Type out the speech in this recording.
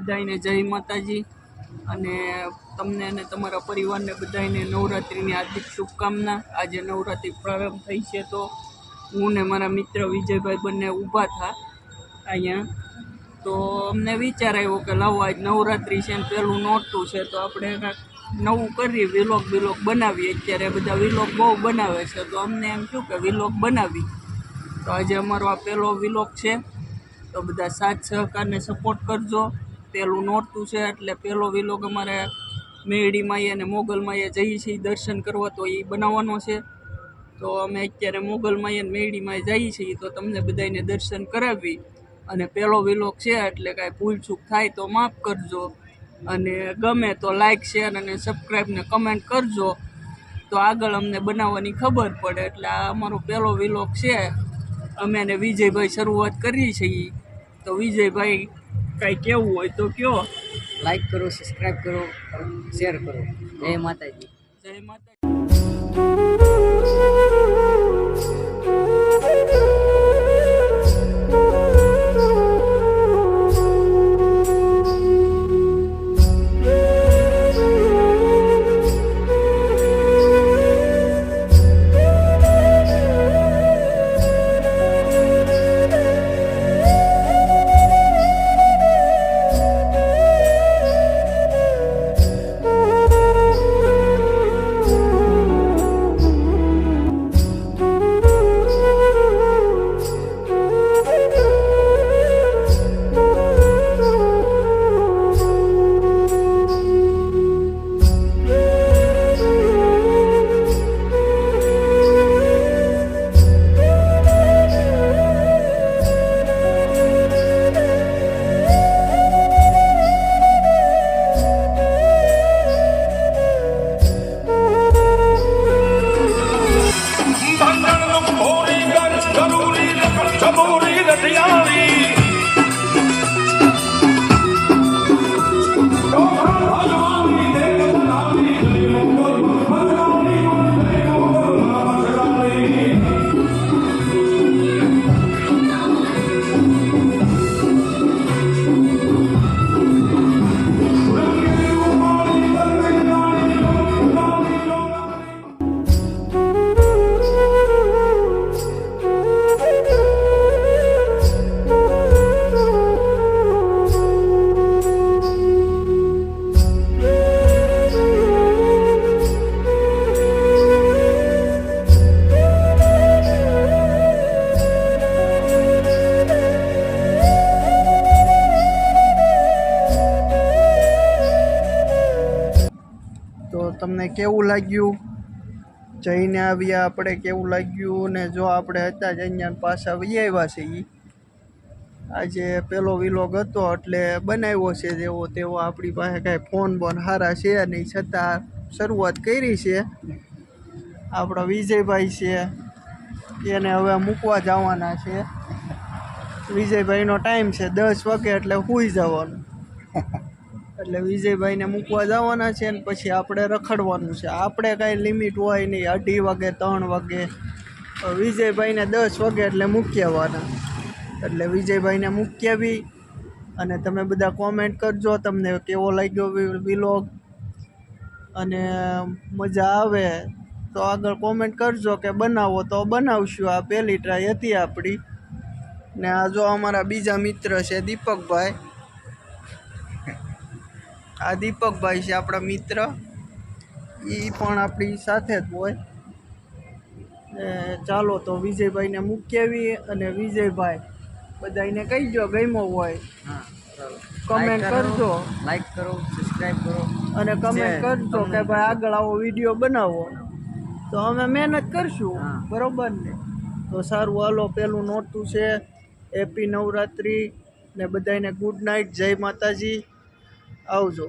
બધાને જય માતાજી. અને તમને અને તમારા પરિવારને બધાને નવરાત્રિની હાર્દિક શુભકામના. આજે નવરાત્રિ પ્રારંભ થઈ છે તો હું ને મારા મિત્ર વિજયભાઈ બંને ઊભા થા અહીંયા. તો અમને વિચાર આવ્યો કે લાવો આજ નવરાત્રિ છે ને પહેલું નોરતું છે તો આપણે કાંઈક નવું કરીએ, વિલોગ વિલોગ બનાવીએ. અત્યારે બધા વિલોગ બહુ બનાવે છે તો અમને એમ થયું કે વિલોગ બનાવી. તો આજે અમારો આ પહેલો વિલોગ છે. તો બધા સાથ સહકારને સપોર્ટ કરજો. પહેલું નોરતું છે એટલે પહેલો વિલોગ અમારે મેરડીમાં અને મોગલમાં જઈએ છીએ દર્શન કરવા, તો એ બનાવવાનો છે. તો અમે અત્યારે મોગલમાં અને મેરડીમાં જઈએ છીએ તો તમને બધાને દર્શન કરાવી. અને પહેલો વિલોગ છે એટલે કાંઈ ભૂલચૂક થાય તો માફ કરજો. અને ગમે તો લાઇક શેર અને સબસ્ક્રાઈબ ને કમેન્ટ કરજો. તો આગળ અમને બનાવવાની ખબર પડે એટલે આ અમારો પહેલો વિલોગ છે. અમે એને વિજયભાઈ શરૂઆત કરી છીએ તો વિજયભાઈ કાંઈ કેવું હોય તો કયો લાઈક કરો સબસ્ક્રાઈબ કરો શેર કરો. જય માતાજી. જય માતા તમને કેવું લાગ્યું? જઈને આવ્યા આપણે, કેવું લાગ્યું? ને જો આપણે હતા જ અહીંયા પાછા વહી આવ્યા એ આજે પેલો વિલોગ હતો, એટલે બનાવ્યો છે જેવો તેવો આપણી પાસે કાંઈ ફોન બોન સારા છે નહીં, છતાં શરૂઆત કરી છે. આપણા વિજયભાઈ છે, એને હવે મૂકવા જવાના છે. વિજયભાઈનો ટાઈમ છે દસ વાગે, એટલે સૂઈ જવાનું. એટલે વિજયભાઈને મૂકવા જવાના છે ને પછી આપણે રખડવાનું છે. આપણે કાંઈ લિમિટ હોય નહીં, અઢી વાગે, ત્રણ વાગે. વિજયભાઈને દસ વાગે એટલે મૂકી એટલે વિજયભાઈને મૂકી આવી અને તમે બધા કોમેન્ટ કરજો, તમને કેવો લાગ્યો વિલોગ અને મજા આવે તો આગળ કોમેન્ટ કરજો કે બનાવો તો બનાવશું. આ પહેલી ટ્રાય હતી આપણી. ને આ જો અમારા બીજા મિત્ર છે દીપકભાઈ આ દીપકભાઈ છે આપણા મિત્ર. એ પણ આપણી સાથે જ હોય. ચાલો તો વિજયભાઈને મૂકી અને વિજયભાઈ બધાને કહી જો ગમ્યો હોય. કરો, કરજો. લાઈક કરો સબસ્ક્રાઈબ કરો. અને કમેન્ટ કરજો કે ભાઈ આગળ આવો વીડિયો બનાવો. તો અમે મહેનત કરશું. બરોબર ને? તો સારું હાલો પેલું નોટું છે. હેપી નવરાત્રિ ને બધાને ગુડ નાઇટ જય માતાજી. આવજો.